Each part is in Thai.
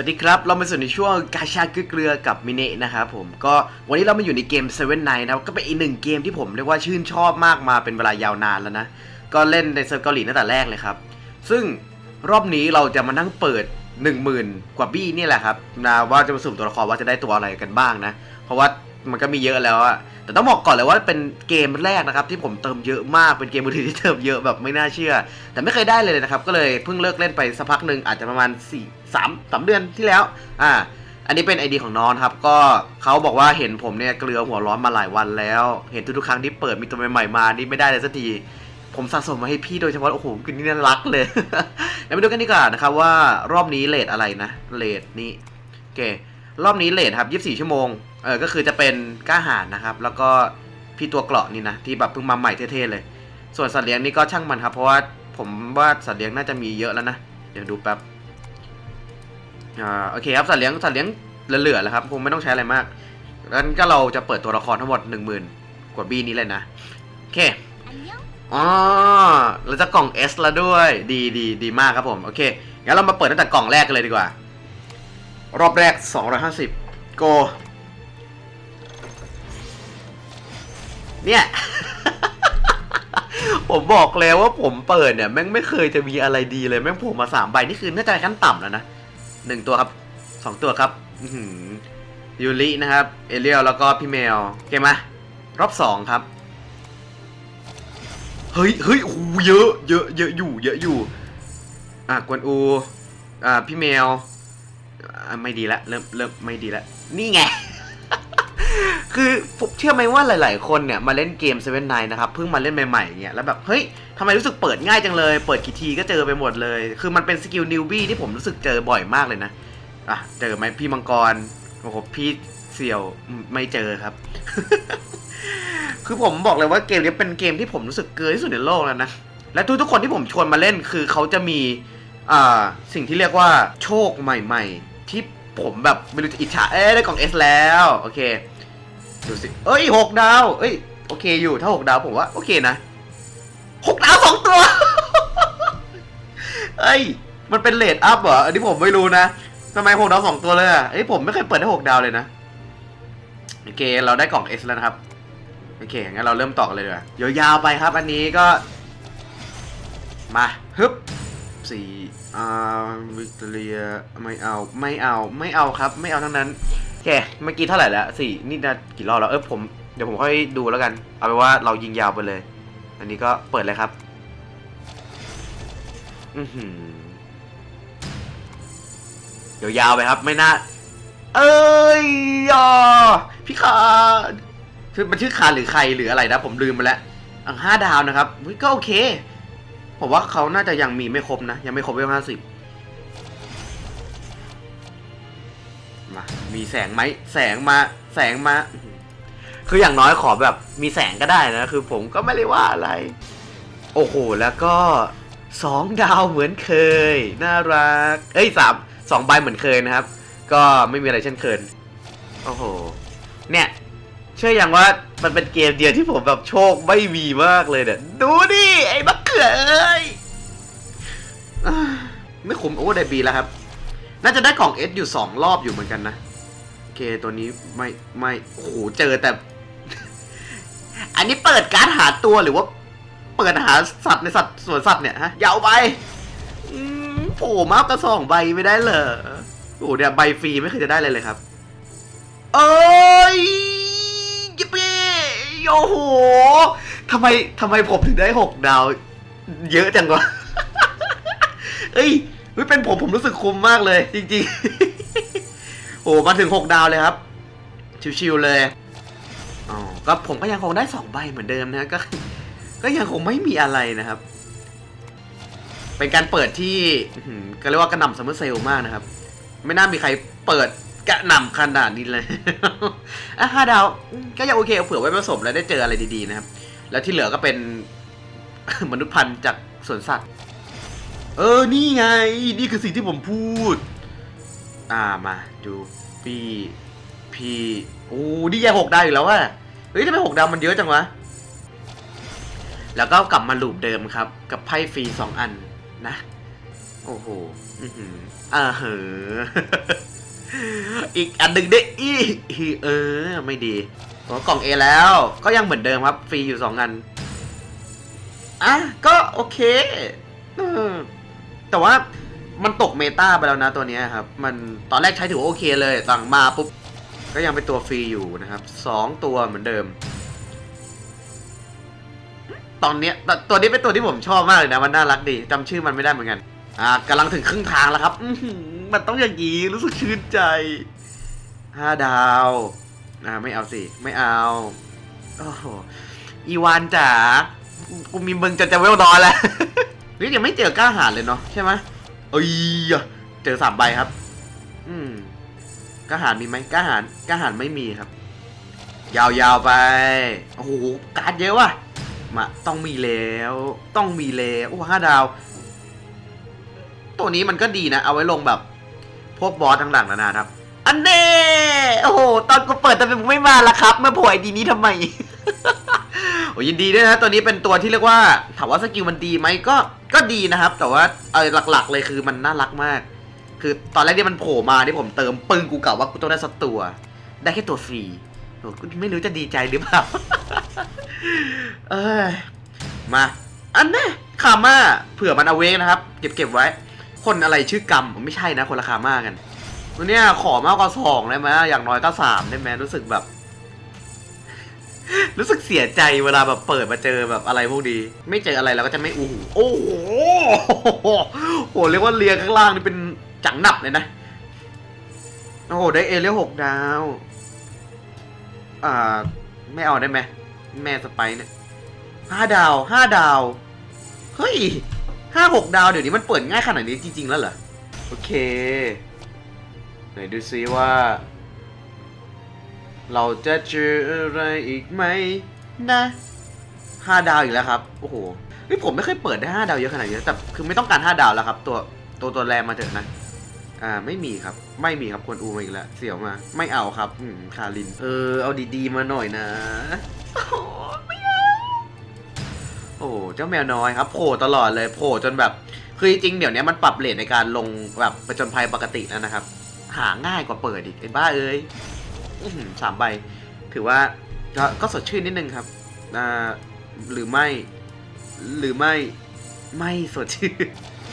วัสดีครับ เรามาสู่ในช่วงกาชาเกลือกับมิเนะนะครับผมก็วันนี้เรามาอยู่ในเกม7 Night นะครับก็เป็นอีกหนึ่งเกมที่ผมเรียกว่าชื่นชอบมากมาเป็นเวลายาวนานแล้วนะ ก็เล่นในเซิร์ฟเกาหลีตั้งแต่แรกเลยครับ ซึ่งรอบนี้เราจะมานั่งเปิด 10,000 กว่าบี้นี่แหละครับนะว่าจะมาสุ่มตัวละครว่าจะได้ตัวอะไรกันบ้างนะ เพราะว่า มันก็มีเยอะแล้วอะแต่ต้องบอกก่อนเลยว่าเป็นเกมแรกนะครับ ที่ผมเติมเยอะมากเป็นเกมมือถือที่เติมเยอะแบบไม่น่าเชื่อ แต่ไม่เคยได้เลยนะครับ ก็เลยเพิ่งเลิกเล่นไปสักพักหนึ่งอาจจะประมาณ4 3 3เดือนที่แล้วอ่าอันนี้เป็น ID ของน้องครับก็เขาบอกว่าเห็นผมเนี่ยเกลือหัวร้อนมาหลายวันแล้ว เห็นทุกๆครั้งที่เปิดมีตัวใหม่ๆมานี่ไม่ได้เลยสักทีผมสะสมมาให้พี่โดยเฉพาะโอ้โหคือนี่น่ารักเลยเดี๋ยวมาดูกันดีกว่านะครับว่ารอบนี้เลทอะไรนะเลทนี้โอเค รอบนี้เลทครับ24 ชั่วโมง เออก็คือจะเป็นก้าหารนะครับ แล้วก็พี่ตัวเกราะนี่นะ ที่แบบเพิ่งมาใหม่เท่ๆเลย ส่วนสัตว์เลี้ยงนี่ก็ช่างมันครับ เพราะว่าผมว่าสัตว์เลี้ยงน่าจะมีเยอะแล้วนะ เดี๋ยวดูแป๊บ อ่า โอเคครับ สัตว์เลี้ยง สัตว์เลี้ยงเหลือๆแล้วครับ คงไม่ต้องใช้อะไรมากงั้นก็เราจะเปิดตัวละครทั้งหมด 10,000 กว่าบีนี้เลยนะ โอเค อ๋อเราจะกล่อง S แล้วด้วย ดีดีดีมากครับผม โอเค งั้นเรามาเปิดตั้งแต่กล่องแรกกันเลยดีกว่า รอบแรก 250 โก เนี่ย ผมบอกแล้วว่าผมเปิดเนี่ย แม่งไม่เคยจะมีอะไรดีเลย แม่งผมมาสามใบ นี่คือน่าจะขั้นต่ำแล้วนะหนึ่งตัวครับสองตัวครับยูรินะครับ เอเรียลแล้วก็พี่แมวโอเคไหมรอบสองครับ เฮ้ยเฮ้ยโอ้เยอะ เยอะ เยอะอยู่ เยอะอยู่ อะ กวนอู อ่า พี่แมว ไม่ดีละเริ่มเริ่มไม่ดีละนี่ไง คือผมเชื่อไหมว่าหลาย ๆ คนเนี่ยมาเล่นเกมเซเว่นไนนะครับเพิ่งมาเล่นใหม่ ๆเงี้ยแล้วแบบเฮ้ยทำไมรู้สึกเปิดง่ายจังเลย เปิดกี่ทีก็เจอไปหมดเลย คือมันเป็นสกิลนิวบี้ที่ผมรู้สึกเจอบ่อยมากเลยนะอะเจอไหมพี่มังกรโอ้โหพี่เสี่ยวไม่เจอครับ คือผมบอกเลยว่าเกมนี้เป็นเกมที่ผมรู้สึกเกลือที่สุดในโลกแล้วนะและทุกๆคนที่ผมชวนมาเล่นคือเขาจะมีอ่าสิ่งที่เรียกว่าโชคใหม่ ๆ ที่ผมแบบไม่รู้จะอิจฉาเอ้ยได้กล่อง S แล้วโอเคดูสิเอ้ยหกดาวเอ้ยโอเคอยู่ถ้าหกดาวผมว่าโอเคนะหกดาวสองตัวเอ้ยมันเป็นเลดอัพเหรออันนี้ผมไม่รู้นะทำไมหกดาวสองตัวเลยอะเอ้ยผมไม่เคยเปิดได้หกดาวเลยนะโอเคเราได้กล่อง S แล้วนะครับโอเคงั้นเราเริ่มต่อกันเลยดีกว่ายาวๆไปครับ อันนี้ก็ มาฮึบสี่ อ่าวิกตอเรียไม่เอาไม่เอาไม่เอาครับ ไม่เอาทั้งนั้นโอเคเมื่อกี้เท่าไหร่แล้วสี่นี่นะกี่รอบแล้วเออผมเดี๋ยวผมค่อยดูแล้วกัน เอาเป็นว่าเรายิงยาวไปเลย อันนี้ก็เปิดเลยครับ อือหือยาวไปครับ ไม่น่า เอ้ยอะพี่ขาคือมันชื่อคารหรือใครหรืออะไรนะ ผมลืมไปแล้วอะห้าดาวนะครับเฮ้ยก็โอเค ผมว่าเขาน่าจะยังมีไม่ครบนะ ยังไม่ครบเวลห้าสิบมามีแสงไหมแสงมาแสงมา คืออย่างน้อยขอแบบมีแสงก็ได้นะ คือผมก็ไม่ได้ว่าอะไร โอ้โห แล้วก็สองดาวเหมือนเคย น่ารัก เอ้ยสามสองใบเหมือนเคยนะครับ ก็ไม่มีอะไรเช่นเคยโอ้โห เนี่ย เชื่ออย่างว่ามันเป็นเกมเดียวที่ผมแบบโชคไม่มีมากเลยเนี่ย ดูดิไอ้บักเขือเอ้ยไม่คุ้มโอ้ได้บีแล้วครับ น่าจะได้กล่องเอสอยู่สองรอบอยู่เหมือนกันนะ โอเคตัวนี้ไม่ไม่โอ้โหเจอแต่ อันนี้เปิดการ์ดหาตัวหรือว่า เปิดหาสัตว์ในสัตว์สวนสัตว์เนี่ยฮะยาวไปอืมโผล่มากกระสองใบไม่ได้เหรอโอ้โหเนี่ยใบฟรีไม่เคยจะได้เลยเลยครับ เอ้ย ยิปปี้โอ้โหทำไมทำไมผมถึงได้หกดาว เยอะจังวะเอ้ยเฮ้ยเป็นผมผมรู้สึกคุ้มมากเลย จริงๆ โอ้มาถึงหกดาวเลยครับ ชิวๆเลยอ๋อก็ผมก็ยังคงได้สองใบเหมือนเดิมนะก็ก็ยังคงไม่มีอะไรนะครับ เป็นการเปิดที่ก็เรียกว่ากระหน่ำซัมเมอร์เซลมากนะครับ ไม่น่ามีใครเปิด กระหน่ำขนาดนี้เลย อะห้าดาวก็ยังโอเคเอาเผื่อไว้ผสมแล้วได้เจออะไรดีๆนะครับ แล้วที่เหลือก็เป็นมนุษย์พันธุ์จากสวนสัตว์ เออ นี่ไง นี่คือสิ่งที่ผมพูด อ่ามาดูพี่พี่โอ้นี่ยังหกดาวอีกแล้วว่ะเฮ้ยทำไมหกดาวมันเยอะจังวะ แล้วก็กลับมาลูปเดิมครับ กับไพ่ฟรีสองอันนะ โอโอ้โห อือหืออ่าเหอ อีกอันหนึ่งได้อีเออ ไม่ดีโอ้กล่องเอแล้ว ก็ยังเหมือนเดิมครับ ฟรีอยู่สองอัน อะ ก็โอเคแต่ว่ามันตกเมตาไปแล้วนะตัวนี้ครับ มันตอนแรกใช้ถือโอเคเลยหลังมาปุ๊บ ก็ยังเป็นตัวฟรีอยู่นะครับสองตัวเหมือนเดิม ตอนเนี้ยตัวนี้เป็นตัวที่ผมชอบมากเลยนะ มันน่ารักดีจำชื่อมันไม่ได้เหมือนกัน อ่ากำลังถึงครึ่งทางแล้วครับมันต้องอย่างนี้รู้สึกชื่นใจห้าดาวอ่าไม่เอาสิไม่เอาโอ้โหอีวานจ๋ากูมีมึงจะจะเวลน้อแล้วนี่ยังไม่เจอกล้าหาญเลยเนาะใช่ไหมเอ้ยเจอสามใบครับ อืมกล้าหาญมีไหมกล้าหาญกล้าหาญไม่มีครับ ยาวๆไปโอ้โหการ์ดเยอะว่ะมาต้องมีแล้ว ต้องมีแล้วโอ้ห้าดาว ตัวนี้มันก็ดีนะ เอาไว้ลงแบบ พวกบอสต่างๆนานาครับ อันเน่โอ้โห ตอนกูเปิดแต่เป็นไม่มาละครับ มาโผล่ไอดีนี้ทำไม โอ้ยินดีด้วยนะ ตัวนี้เป็นตัวที่เรียกว่า ถามว่าสกิลมันดีไหมก็ ก็ดีนะครับ แต่ว่าเออหลักๆ เลยคือมันน่ารักมาก คือตอนแรกที่มันโผล่มาที่ผมเติมปึ้งกูกะว่ากูต้องได้สักตัว ได้แค่ตัวฟรีโอ้กูไม่รู้จะดีใจหรือเปล่า เอ้ยมา อันนี้คาม่าเผื่อมันเอาเวกนะครับ เก็บเก็บไว้ คนอะไรชื่อกรรมไม่ใช่นะ คนละคามากันวันเนี้ยขอมากกว่าสองได้ไหมอย่างน้อยก็สามได้ไหมรู้สึกแบบ รู้สึกเสียใจเวลาแบบเปิดมาเจอแบบอะไรพวกนี้ไม่เจออะไรเราก็จะไม่อู้หูโอ้โหโหเรียกว่าเรียงข้างล่างนี่เป็นจังหนับเลยนะโอ้โหได้เอเลียหกดาว อ่า ไม่เอาได้ไหมแม่สไปเนี่ยห้าดาวห้าดาว เฮ้ย ห้าหกดาวเดี๋ยวนี้มันเปิดง่ายขนาดนี้จริง ๆ แล้วเหรอ โอเคไหนดูซิว่า เราจะเจออะไรอีกไหมนะห้าดาวอีกแล้วครับ โอ้โหนี่ผมไม่เคยเปิดได้ห้าดาวเยอะขนาดนี้แต่คือไม่ต้องการห้าดาวแล้วครับ ตัวตัวตัวแรมมาเถอะนะอ่าไม่มีครับ ไม่มีครับควรอูมาอีกแล้วเสี่ยวมา ไม่เอาครับ อืมคาริน เออเอาดีๆมาหน่อยนะโอ้ไม่ โอ้เจ้าแมวน้อยครับโผล่ตลอดเลยโผล่จนแบบคือจริงๆเดี๋ยวนี้มันปรับเลทในการลงแบบประจนภัยปกติแล้วนะครับ หาง่ายกว่าเปิดอีกไอ้บ้าเอ้ยสามใบ ถือว่าก็ก็สดชื่นนิดนึงครับหรือไม่ หรือไม่ไม่สดชื่น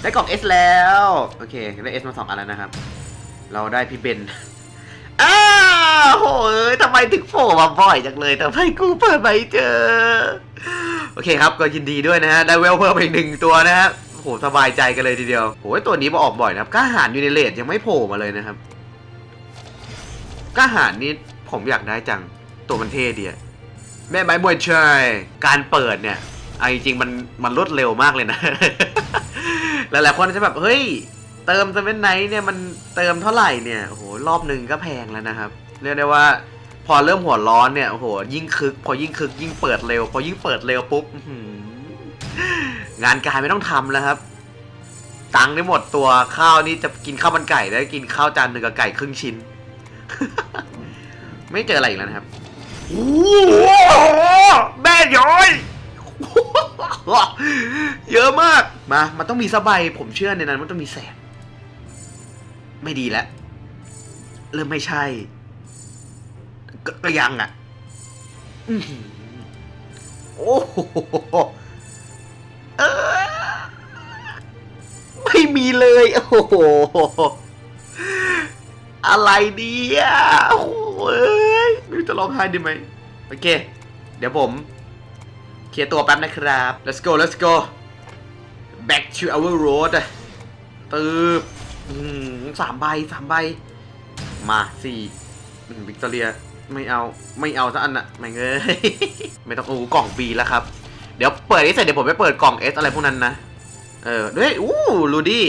ได้กล่อง S แล้ว โอเคได้ S มาสองอันแล้วนะครับ เราได้พี่เบนอ้าโหเอ้ยทำไมถึงโผล่มาบ่อยจังเลยทำไมกูเปิดไม่เจอ เคครับก็ยินดีด้วยนะฮะได้เวลเพิ่มอีกหนึ่งตัวนะฮะโอ้โหสบายใจกันเลยทีเดียวโอ้ยตัวนี้มาออกบ่อยนะครับกล้าหารยูนิเลตยังไม่โผล่มาเลยนะครับกล้าหารนี่ผมอยากได้จังตัวมันเท่ดีอะแม่ไม้มวยชยการเปิดเนี่ยเอาจริงๆมันมันรวดเร็วมากเลยนะ หลายๆคนจะแบบเฮ้ยเติมเซเว่นไนท์เนี่ยมันเติมเท่าไหร่เนี่ยโอ้โหรอบหนึ่งก็แพงแล้วนะครับ เรียกได้ว่า พอเริ่มหัวร้อนเนี่ยโอ้โหยิ่งคึก พอยิ่งคึกยิ่งเปิดเร็ว พอยิ่งเปิดเร็วปุ๊บอื้อหืองานการไม่ต้องทำแล้วครับ ตังค์ได้หมดตัวข้าวนี่จะกินข้าวมันไก่แล้วกินข้าวจานหนึ่งกับไก่ครึ่งชิ้น ไม่เจออะไรอีกแล้วนะครับโอ้โหแม่ย้อยเยอะมากมา มันต้องมีสบายผมเชื่อในนั้นมันต้องมีแสงไม่ดีแล้ว เริ่มไม่ใช่ กก็ยังอะโอ้โหไม่มีเลย โอ้โห อะไรเนี่ยโอ้โหเอ้ยไม่รู้จะร้องไห้ดีไหม โอเค เดี๋ยวผม เคลียร์ตัวแป๊บนะครับ let's go let's go back to our road ตืบสามใบสามใบ มาสี่วิกตอเรีย ไม่เอาไม่เอาสักอันอะไม่เงยไม่ต้องโอ้กล่อง B แล้วครับ เดี๋ยวเปิดนี้เสร็จเดี๋ยวผมไปเปิดกล่อง S อะไรพวกนั้นนะเออด้วยอู้ลูดี้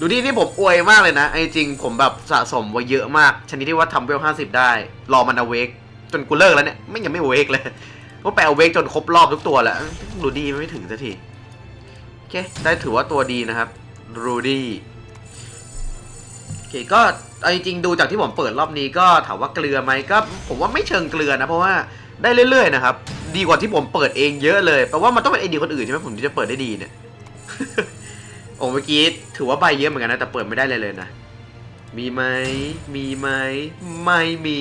ลูดี้นี่ผมอวยมากเลยนะไอ้จริงผมแบบสะสมไว้เยอะมาก ชนิดที่ว่าทำเวลห้าสิบได้ รอมันเอาเวกจนกูเลิกแล้วเนี่ยไม่ยังไม่เวกเลยก็แปลเวกจนครบรอบทุกตัวแล้วรูดี้ไม่ถึงสักทีโอเคได้ถือว่าตัวดีนะครับรูดี้ เคก็เอาจริงๆดูจากที่ผมเปิดรอบนี้ก็ถามว่าเกลือไหมก็ ผมว่าไม่เชิงเกลือนะเพราะว่าได้เรื่อยๆนะครับดีกว่าที่ผมเปิดเองเยอะเลยแปลว่ามันต้องเป็นไอเดียคนอื่นใช่ไหมผมถึงจะเปิดได้ดีเนี่ยโอ้เมื่อกี้ถือว่าใบเยอะเหมือนกันนะแต่เปิดไม่ได้เลยเลยนะมีไหมมีไหมไม่มี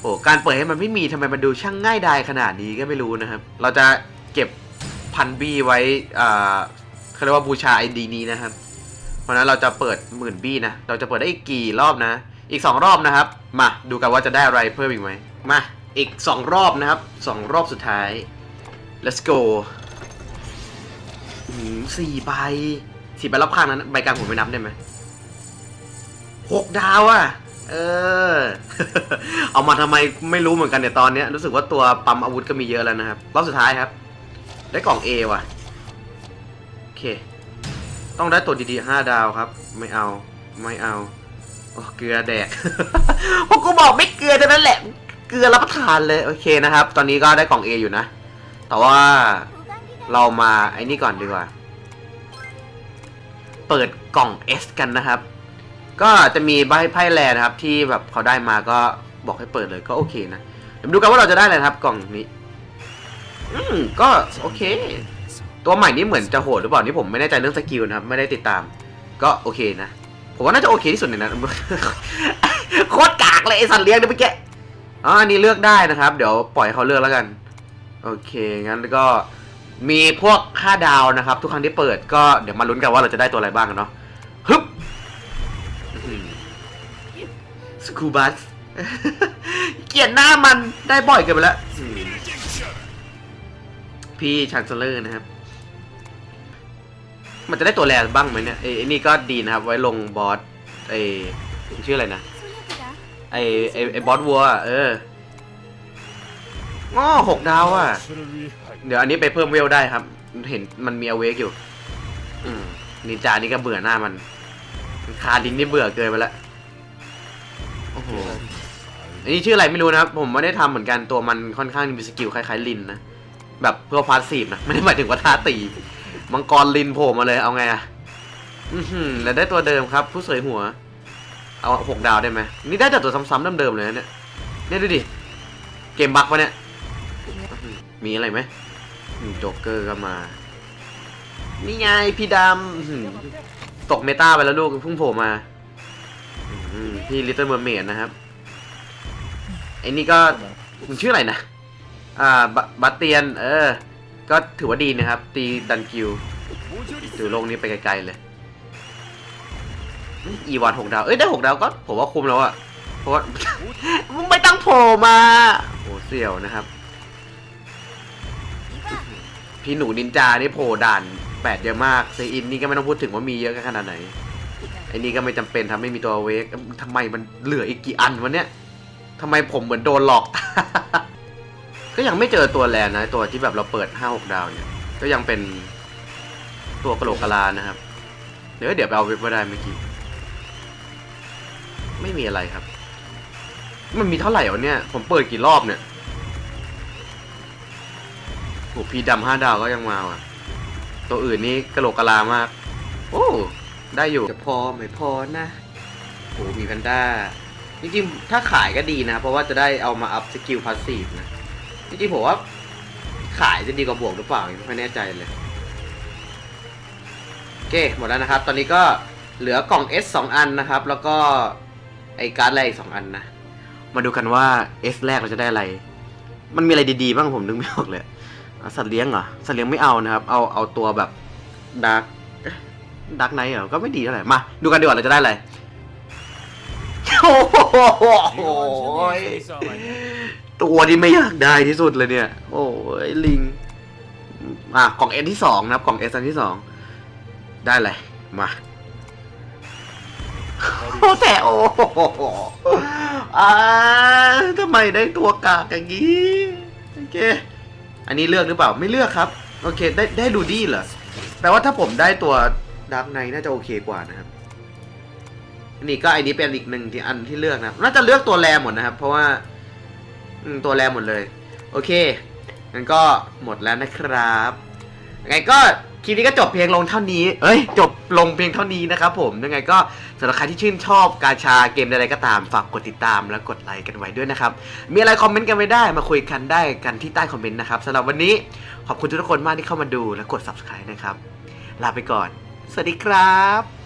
โอ้การเปิดให้มันไม่มีทำไมมันดูช่างง่ายดายขนาดนี้ก็ไม่รู้นะครับ เราจะเก็บพันบี้ไว้อ่าเขาเรียกว่าบูชาไอดีนี้นะครับ ราะนั้นเราจะเปิดหมื่นบี้นะ เราจะเปิดได้อีกกี่รอบนะ อีกสองรอบนะครับ มาดูกันว่าจะได้อะไรเพิ่มอีกไหมมาอีกสองรอบนะครับสองรอบสุดท้าย let's go สี่ใบสี่ใบรอบข้างนั้นใบกลางผมไม่นับได้ไหมหกดาวอะเออ เอามาทำไมไม่รู้เหมือนกันเนี่ยตอนเนี้ยรู้สึกว่าตัวปั๊มอาวุธก็มีเยอะแล้วนะครับ รอบสุดท้ายครับ ได้กล่อง A ว่ะ โอเค ต้องได้ตัวดีๆห้าดาวครับ ไม่เอาไม่เอาโอ้เกลือแดก พวกกูบอกไม่เกลือเท่านั้นแหละ เกลือรับประทานเลยโอเคนะครับ ตอนนี้ก็ได้กล่อง A อยู่นะ แต่ว่าเรามาไอ้นี่ก่อนดีกว่า เปิดกล่อง S กันนะครับ ก็จะมีใบไพ่แลนะครับ ที่แบบเขาได้มาก็บอกให้เปิดเลยก็โอเคนะ เดี๋ยวดูกันว่าเราจะได้อะไรครับ กล่องนี้ อืมก็โอเค ตัวใหม่นี้เหมือนจะโหดหรือเปล่านี่ผมไม่แน่ใจเรื่องสกิลนะครับ ไม่ได้ติดตาม ก็โอเคนะ ผมว่าน่าจะโอเคที่สุดในนั้นโคตรกากเลยไอสัตว์เลี้ยงเนี่ยเมื่อกี้อ๋ออันนี้เลือกได้นะครับ เดี๋ยวปล่อยเขาเลือกแล้วกัน โอเคงั้นก็มีพวกค่าดาวนะครับ ทุกครั้งที่เปิดก็เดี๋ยวมาลุ้นกันว่าเราจะได้ตัวอะไรบ้างกันเนาะฮึบสกูบัสเกลียดหน้ามันได้บ่อยเกินไปแล้วพี่ชันเซเลอร์นะครับ มันจะได้ตัวแรบ้างไหมเนี่ยไอ้นี่ก็ดีนะครับ ไว้ลงบอสไอ้ชื่ออะไรนะไอ้ไอ้ไอ้บอสวัว เออง้อหกดาวอะ เดี๋ยวอันนี้ไปเพิ่มเวลได้ครับ เห็นมันมีอเวกอยู่ อืมนินจานี่ก็เบื่อหน้ามัน คาดินนี่เบื่อเกินไปล้วโอ้โหอันนี้ชื่ออะไรไม่รู้นะครับ ผมไม่ได้ทำเหมือนกันตัวมันค่อนข้างมีสกิลคล้ายๆลินนะ แบบเพื่อพาสซีฟนะ ไม่ได้หมายถึงว่าท่าตี มังกรลินโผล่มาเลยเอาไงอะอือหือแล้วได้ตัวเดิมครับ ผู้สวยหัว เอาหกดาวได้ไหมนี่ได้แต่ตัวซ้ำๆเดิมๆเลยนะเนี่ยเนี่ยดูดิเกมบักปะเนี่ยมีอะไรไหมอืมโจ๊กเกอร์ก็มานี่ไงพี่ดำตกเมตาไปแล้วลูกพิ่งโผล่มาพี่ลิตเติ้ลเมอร์เมดนะครับไอ้นี่ก็มันชื่ออะไรนะ อ่าบบัตเตียน เออ ก็ถือว่าดีนะครับ ตีดันกิวดูโลกนี้ไปไกลๆเลยอีวานหกดาว เอ้ยได้หกดาวก็ผมว่าคุ้มแล้วอะเพราะว่ามึงไม่ต้งโผล่มาโอ้เสี่ยวนะครับ พี่หนูนินจานี่โผล่ด่านแปดเยอะมากเซอินนี่ก็ไม่ต้องพูดถึงว่ามีเยอะกันขนาดไหนไอ้นี่ก็ไม่จำเป็นทำไม่มีตัวเวกทำไมมันเหลืออีกกี่อันวะเนี่ยทำไมผมเหมือนโดนหลอก ก็ยังไม่เจอตัวแลนนะ ตัวที่แบบเราเปิดห้าหกดาวเนี่ย ก็ยังเป็นตัวกระโหลกกะลานะครับ เดี๋ยวเดี๋ยวไปเอาเว็บมาได้เมื่อกี้ ไม่มีอะไรครับ มันมีเท่าไหร่วะเนี่ย ผมเปิดกี่รอบเนี่ยโหพีดำห้าดาวก็ยังมาว่ะ ตัวอื่นนี่กระโหลกกะลามาก โอ้ได้อยู่จะพอไม่พอนะโหมีแพนด้าจริงๆถ้าขายก็ดีนะ เพราะว่าจะได้เอามาอัพสกิลพาสซีฟนะ จริงๆผมว่าขายจะดีกว่าบวกหรือเปล่าไม่แน่ใจเลยโอเคหมดแล้วนะครับ ตอนนี้ก็เหลือกล่อง S 2 อันนะครับ แล้วก็ไอการ์ดแรกอีกสองอันนะ มาดูกันว่า S แรกเราจะได้อะไร มันมีอะไรดีๆบ้างผมนึกไม่ออกเลย สัตว์เลี้ยงเหรอ สัตว์เลี้ยงไม่เอานะครับ เอาเอาตัวแบบดาร์กดาร์กไนเหรอ ก็ไม่ดีเท่าไหร่ มา ดูกันดีกว่าเราจะได้อะไร โอ้โห ตัวที่ไม่อยากได้ที่สุดเลยเนี่ย โอ้ยลิง อะกล่องเอที่สองนะครับกล่องเอสันที่สองได้เลยมาโอ้แต่โอ้อาทำไมได้ตัวกากอย่างนี้โอเค อันนี้เลือกหรือเปล่าไม่เลือกครับ โอเค ได้ได้ดูดี้เหรอแปลว่าถ้าผมได้ตัวดาร์กไนน่าจะโอเคกว่านะครับอันนี้ก็อันนี้เป็นอีกหนึ่งที่อันที่เลือกนะน่าจะเลือกตัวแรมหมดนะครับ เพราะว่า อืมตัวแรงหมดเลย โอเคงั้นก็หมดแล้วนะครับยังไงก็คลิปนี้ก็จบเพียงลงเท่านี้ เอ้ย จบลงเพียงเท่านี้นะครับผม ยังไงก็สำหรับใครที่ชื่นชอบกาชาเกมใดๆก็ตาม ฝากกดติดตามและกดไลค์กันไว้ด้วยนะครับ มีอะไรคอมเมนต์กันไว้ได้ มาคุยกันได้กันที่ใต้คอมเมนต์นะครับสำหรับวันนี้ขอบคุณทุกคนมากที่เข้ามาดูและกด subscribe นะครับ ลาไปก่อน สวัสดีครับ